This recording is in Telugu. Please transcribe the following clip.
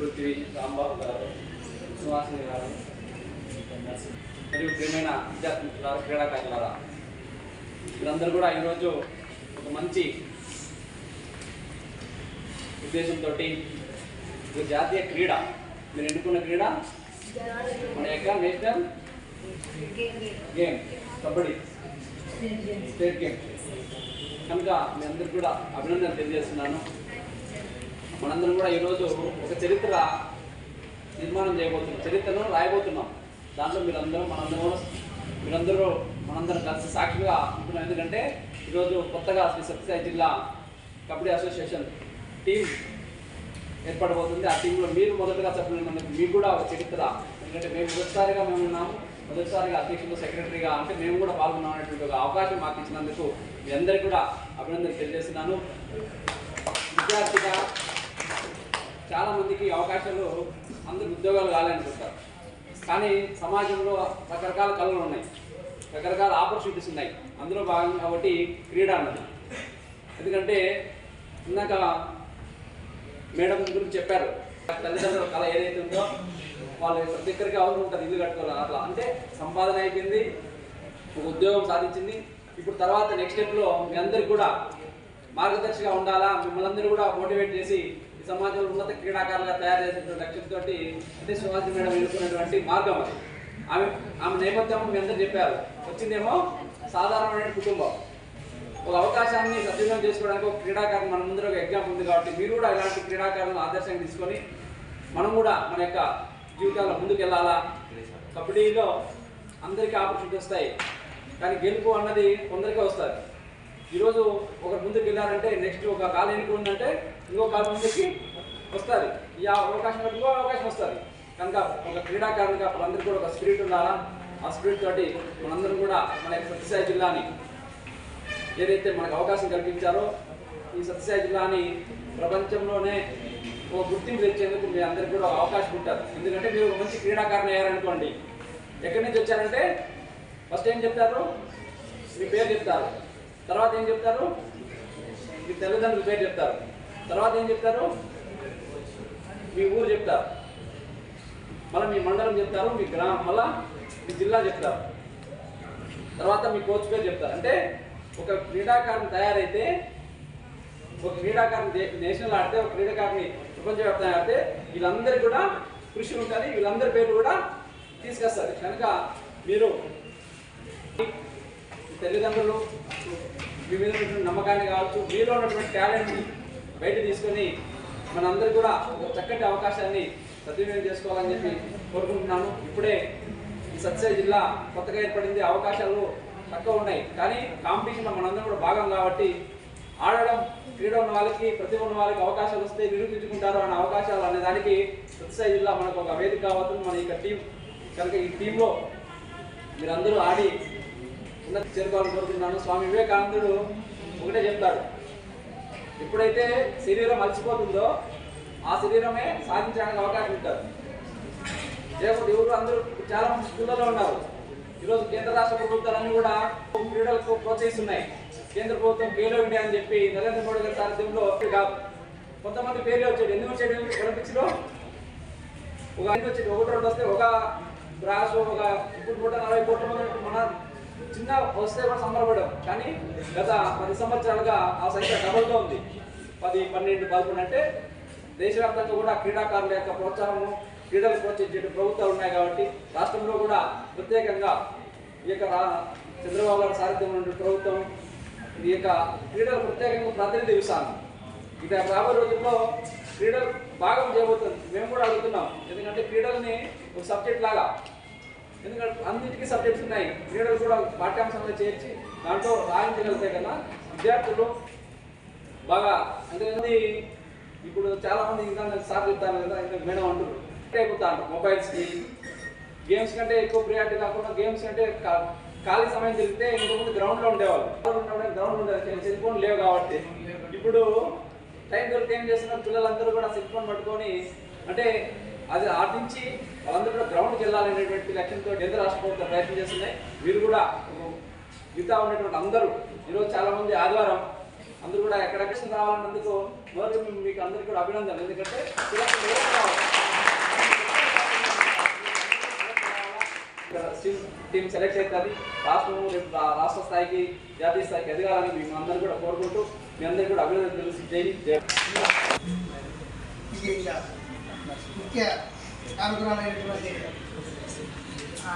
పృథ్వీ రాంబాబు గారు సుహాసిని గారు మరియు ప్రియమైన విద్యార్థి క్రీడాకారులారా వీరందరూ కూడా ఈరోజు ఒక మంచి ఉద్దేశంతో ఒక జాతీయ క్రీడ మీరు ఎన్నుకున్న క్రీడ? మన యొక్క national game Kabaddi. State game. కనుక మీ అందరికి కూడా అభినందనలు తెలియజేస్తున్నాను. మనందరం కూడా ఈరోజు ఒక చరిత్ర నిర్మాణం చేయబోతున్నాం. చరిత్రను రాయబోతున్నాం. దాంట్లో మీరందరూ మనందరూ మీరందరూ మనందరం కలిసి సాక్షిగా ఉంటున్నాం. ఎందుకంటే ఈరోజు కొత్తగా శ్రీ సత్యసాయి జిల్లా కబడ్డీ అసోసియేషన్ టీం ఏర్పడబోతుంది. ఆ టీంలో మీరు మొదటగా సభ్యులు మీకు కూడా ఒక చరిత్ర. ఎందుకంటే మేము మొదటిసారిగా మేము ఉన్నాము. మొదటిసారిగా అధ్యక్షులు సెక్రటరీగా అంటే మేము కూడా పాల్గొన్నాం అనేటువంటి ఒక అవకాశం మాకు ఇచ్చినందుకు మీ అందరికీ కూడా అభినందనలు తెలియజేస్తున్నాను. విద్యార్థిగా చాలా మందికి అవకాశాలు అందరూ ఉద్యోగాలు కావాలనుకుంటారు కానీ సమాజంలో రకరకాల కళలు ఉన్నాయి. రకరకాల ఆపర్చునిటీస్ ఉన్నాయి. అందులో భాగంగా కాబట్టి క్రీడ అన్నది. ఎందుకంటే ఇందాక మేడం గురించి చెప్పారు. తల్లిదండ్రుల కళ ఏదైతే ఉందో వాళ్ళు ప్రతి ఒక్కరికి అవసరం ఉంటుంది ఇల్లు కట్టుకోవాలి అట్లా. అంటే సంపాదన అయిపోయింది ఒక ఉద్యోగం సాధించింది. ఇప్పుడు తర్వాత నెక్స్ట్ స్టెప్లో మీ అందరికి కూడా మార్గదర్శిగా ఉండాలా? మిమ్మల్ని అందరూ కూడా మోటివేట్ చేసి సమాజంలో ఉన్నత క్రీడాకారులుగా తయారు చేసినటువంటి లక్ష్యంతో అంటే శివాజీ మేడం ఎన్నుకున్నటువంటి మార్గం అది. ఆమె ఆమె నేపథ్యం మీ అందరూ చెప్పారు. వచ్చిందేమో సాధారణమైన కుటుంబం. ఒక అవకాశాన్ని సద్వినియోగం చేసుకోవడానికి ఒక క్రీడాకారులు మన ముందర ఒక ఎగ్జాంపుల్ ఉంది కాబట్టి మీరు కూడా ఇలాంటి క్రీడాకారులను ఆదర్శంగా తీసుకొని మనం కూడా మన యొక్క జీవితాల్లో ముందుకు వెళ్ళాలా కబడ్డీలో అందరికీ ఆపర్చునిటీ వస్తాయి. కానీ గెలుపు అన్నది కొందరికే వస్తుంది. ఈరోజు ఒక ముందుకు వెళ్ళారంటే నెక్స్ట్ ఒక కాలు ఎన్నిక ఉందంటే ఇంకో కాలు ముందుకి వస్తుంది. ఈ అవకాశం ఇంకో అవకాశం వస్తుంది. కనుక ఒక క్రీడాకారునిగా మనందరికీ కూడా ఒక స్పిరిట్ ఉండాలా? ఆ స్పిరిట్ తోటి మనందరం కూడా మన యొక్క సత్యసాయి జిల్లాని ఏదైతే మనకు అవకాశం కల్పించారో ఈ సత్యసాయి జిల్లాని ప్రపంచంలోనే ఒక గుర్తింపు తెచ్చేందుకు మీ అందరికీ కూడా అవకాశం ఉంటారు. ఎందుకంటే మీరు ఒక మంచి క్రీడాకారుని అయ్యారనుకోండి. ఎక్కడి నుంచి వచ్చారంటే ఫస్ట్ ఏం చెప్తారు? మీ పేరు చెప్తారు. తర్వాత ఏం చెప్తారు? మీ తల్లిదండ్రుల పేరు చెప్తారు. తర్వాత ఏం చెప్తారు? మీ ఊరు చెప్తారు. మళ్ళీ మీ మండలం చెప్తారు మీ గ్రామం మళ్ళా మీ జిల్లా చెప్తారు. తర్వాత మీ కోచ్ పేరు చెప్తారు. అంటే ఒక క్రీడాకారుని తయారైతే ఒక క్రీడాకారుని నేషనల్ ఆడితే ఒక క్రీడాకారుని ప్రపంచవ్యాప్తంగా ఆడితే వీళ్ళందరికీ కూడా కృషి ఉంటుంది. వీళ్ళందరి పేర్లు కూడా తీసుకొస్తారు. కనుక మీరు తల్లిదండ్రులు మీ మీద ఉన్నటువంటి నమ్మకాన్ని కావచ్చు మీలో ఉన్నటువంటి టాలెంట్ని బయట తీసుకొని మనందరూ కూడా ఒక చక్కటి అవకాశాన్ని సద్వినియోగం చేసుకోవాలని చెప్పి కోరుకుంటున్నాను. ఇప్పుడే ఈ సత్యసాయి జిల్లా కొత్తగా ఏర్పడింది అవకాశాలు తక్కువ ఉన్నాయి. కానీ కాంపిటీషన్లో మనందరం కూడా భాగం కాబట్టి ఆడడం క్రీడ ఉన్న వాళ్ళకి ప్రతిభ ఉన్న వాళ్ళకి అవకాశాలు వస్తే నిరూపించుకుంటారు అనే అవకాశాలు అనే దానికి సత్యసాయి జిల్లా మనకు ఒక వేదిక కావచ్చు మన యొక్క టీం కనుక ఈ టీంలో మీరందరూ ఆడి ఉన్నత చేరుకోవాలని కోరుతున్నాను. స్వామి వివేకానందుడు ఒకటే చెప్తాడు. ఎప్పుడైతే శరీరం అలసిపోతుందో ఆ శరీరమే సాధించడానికి అవకాశం ఉంటుంది. లేకపోతే ఎవరు అందరూ చాలా మంది స్కూళ్ళలో ఉన్నారు. ఈరోజు కేంద్ర రాష్ట్ర ప్రభుత్వాలన్నీ కూడా క్రీడలకు ప్రోత్సహిస్తున్నాయి. కేంద్ర ప్రభుత్వం ఖేలో ఇండియా అని చెప్పి నరేంద్ర మోడీ గారి సారథ్యంలో కాదు. కొంతమంది పేర్లు వచ్చాడు ఎందుకు వచ్చాడు ఒలింపిక్స్లో ఒక ఐదు వచ్చి ఒకటి రెండు వస్తే ఒక బ్రాస్ ఒక ఇప్పుడు నూట నలభై కోట్ల మంది మన చిన్న వస్తే కూడా సంబరపడ్డాం కానీ గత పది సంవత్సరాలుగా ఆ సంఖ్య డబుల్గా ఉంది. పది పన్నెండు పదకొండు అంటే దేశవ్యాప్తంగా కూడా క్రీడాకారుల యొక్క ప్రోత్సాహము క్రీడలు ప్రోత్సహించే ప్రభుత్వాలు ఉన్నాయి కాబట్టి రాష్ట్రంలో కూడా ప్రత్యేకంగా ఈ యొక్క చంద్రబాబు గారి సారథ్యం ప్రభుత్వం ఈ యొక్క క్రీడలు ప్రత్యేకంగా ప్రాతినిధ్యం ఇస్తాను ఇక రాబోయే రోజుల్లో క్రీడలు భాగం చేయబోతుంది. మేము కూడా అడుగుతున్నాం. ఎందుకంటే క్రీడల్ని ఒక సబ్జెక్ట్ లాగా ఎందుకంటే అన్నిటికీ సబ్జెక్ట్స్ ఉన్నాయి. క్రీడలు కూడా పాఠ్యాంశంలో చేర్చి దాంట్లో రాయించగలిగితే కదా. విద్యార్థులు బాగా అంటే ఇప్పుడు చాలామంది ఇంకా సార్ చెప్తాను కదా ఇంకా మేడం అంటారు అయిపోతాను మొబైల్స్కి. గేమ్స్ కంటే ఎక్కువ ప్రియారిటీ కాకుండా గేమ్స్ కంటే ఖాళీ సమయం తిరిగితే ఇంతకుముందు గ్రౌండ్లో ఉండేవాళ్ళు. గ్రౌండ్ ఉండేది. సెల్ ఫోన్ లేవు కాబట్టి. ఇప్పుడు టైం దొరికితే ఏం చేస్తున్నారు? పిల్లలందరూ కూడా సెల్ ఫోన్ పట్టుకొని అంటే అది ఆటించి వాళ్ళందరూ కూడా గ్రౌండ్కి వెళ్ళాలనేటువంటి లక్ష్యంతో కేంద్ర రాష్ట్ర ప్రభుత్వం ప్రయత్నం చేస్తున్నాయి. మీరు కూడా మిగతా ఉన్నటువంటి అందరూ ఈరోజు చాలామంది ఆదివారం అందరూ కూడా ఎక్కడెక్కడ రావాలన్నందుకు మొదటి మీకు అందరికీ కూడా అభినందనలు. ఎందుకంటే టీమ్ టీం సెలెక్ట్ అవుతుంది రాష్ట్రం రేపు రాష్ట్ర స్థాయికి జాతీయ స్థాయికి ఎదగాలని మేము అందరూ కూడా కోరుకుంటూ మీ అందరికీ కూడా అభినందనలు తెలిసి. జై జై విజయంగా ముఖ్య కానుకరాలైనటువంటి ఆ,